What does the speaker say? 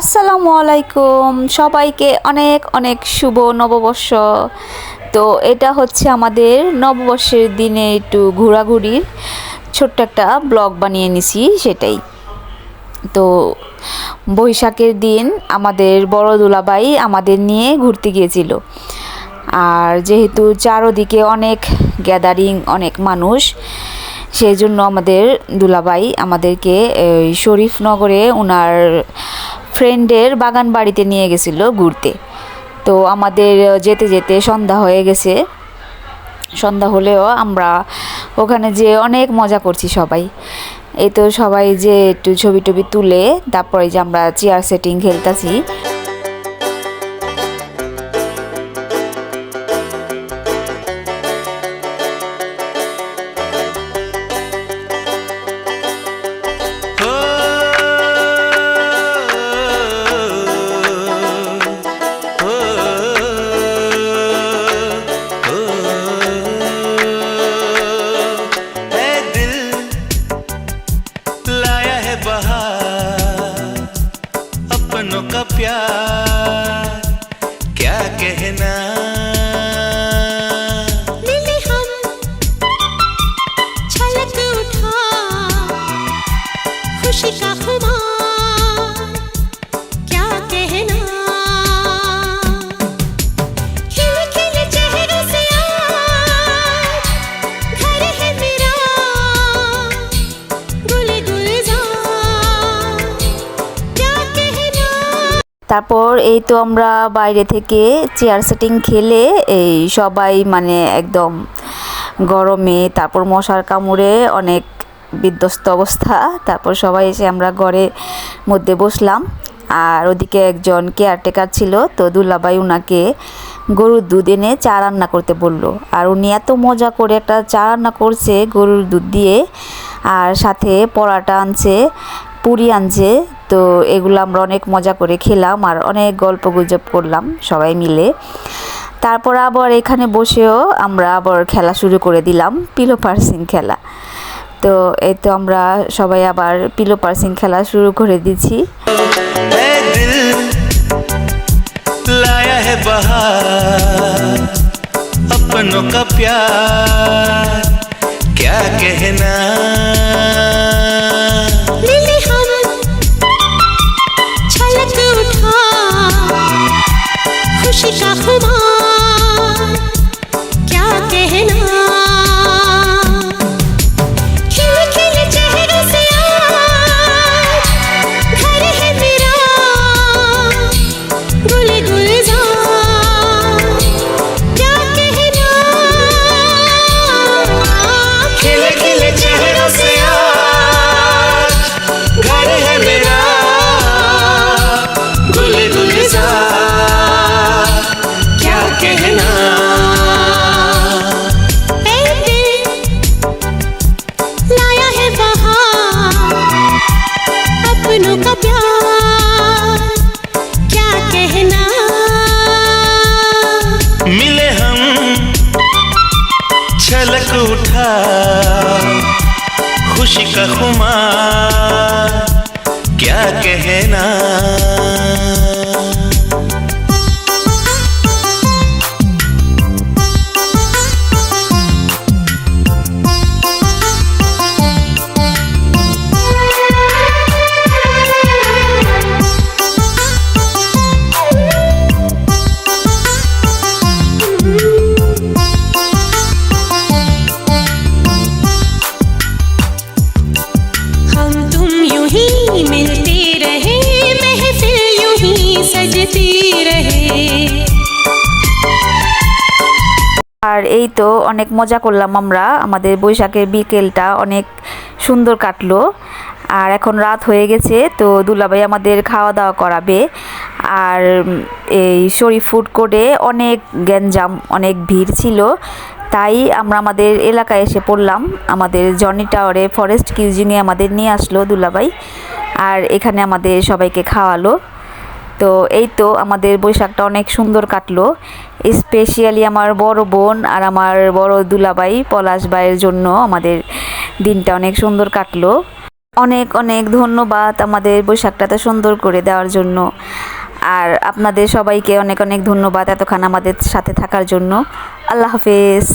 আসসালামু আলাইকুম। সবাইকে অনেক অনেক শুভ নববর্ষ। তো এটা হচ্ছে আমাদের নববর্ষের দিনে একটু ঘোরাঘুরির ছোট্ট একটা ব্লগ বানিয়ে নিছি সেটাই। তো বৈশাখের দিন আমাদের বড় দুলাবাই আমাদের নিয়ে ঘুরতে গিয়েছিল। আর যেহেতু চারোদিকে অনেক গ্যাদারিং অনেক মানুষ, সেই জন্য আমাদের দুলাবাই আমাদেরকে শরীফনগরে ওনার ফ্রেন্ডের বাগান বাড়িতে নিয়ে গেছিল ঘুরতে। তো আমাদের যেতে যেতে সন্ধ্যা হয়ে গেছে। সন্ধ্যা হলেও আমরা ওখানে যে অনেক মজা করছি সবাই। এই তো সবাই যে একটু ছবি টবি তুলে, তারপরে যে আমরা চেয়ার সেটিং খেলতেছি। खुशी का खुमार क्या कहना खिल खिल चेहरों से आज घर है मेरा गुल गुलजार क्या कहना তারপর এই তো আমরা বাইরে থেকে চেয়ার সেটিং খেলে এই সবাই মানে একদম গরমে তারপর মশার কামড়ে অনেক বিধ্বস্ত অবস্থা। তারপর সবাই এসে আমরা ঘরের মধ্যে বসলাম। আর ওদিকে একজন কেয়ারটেকার ছিল, তো দুলাবাই উনাকে গরুর দুধ এনে চা রান্না করতে বলল। আর উনি এত মজা করে একটা চা রান্না করছে, গরুর দুধ দিয়ে। আর সাথে পরাটা আনছে, পুরি আনছে, তো এগুলো আমরা অনেক মজা করে খেলাম আর অনেক গল্প গুজব করলাম সবাই মিলে। তারপর আবার এখানে বসেও আমরা আবার খেলা শুরু করে দিলাম, পিলো পার্সিং খেলা। তো এই তো আমরা সবাই আবার পিলো পার্সিং খেলা শুরু করে দিচ্ছি है दिल लाया है बहार अपनों का प्यार क्या कहना मिले हम छलक उठा खुशी का खुमार उठा। खुशी का खुमार क्या कहना? मिलते रहे महफिल यूं ही सजती रहे আর এই তো অনেক মজা করলাম আমরা আমাদের বৈশাখের বিকেলটা অনেক সুন্দর কাটলো আর এখন রাত হয়ে গেছে তো দুলাভাই আমাদের খাওয়া দাওয়া করাবে আর উম, এই শরীফ ফুড কোর্টে অনেক গ্যাঞ্জাম অনেক ভিড় ছিল তাই আমরা আমাদের এলাকায় এসে পড়লাম আমাদের জনি টাওয়ারে ফরেস্ট কিউজিংয়ে আমাদের নিয়ে আসলো দুলাভাই আর এখানে আমাদের সবাইকে খাওয়ালো। তো এই তো আমাদের বৈশাখটা অনেক সুন্দর কাটলো। স্পেশালি আমার বড় বোন আর আমার বড় দুলাভাই পলাশ ভাইয়ের জন্য আমাদের দিনটা অনেক সুন্দর কাটলো। অনেক অনেক ধন্যবাদ আমাদের বৈশাখটাতে সুন্দর করে দেওয়ার জন্য। আর আপনাদের সবাইকে অনেক অনেক ধন্যবাদ এতক্ষণ আমাদের সাথে থাকার জন্য। আল্লাহ হাফেজ।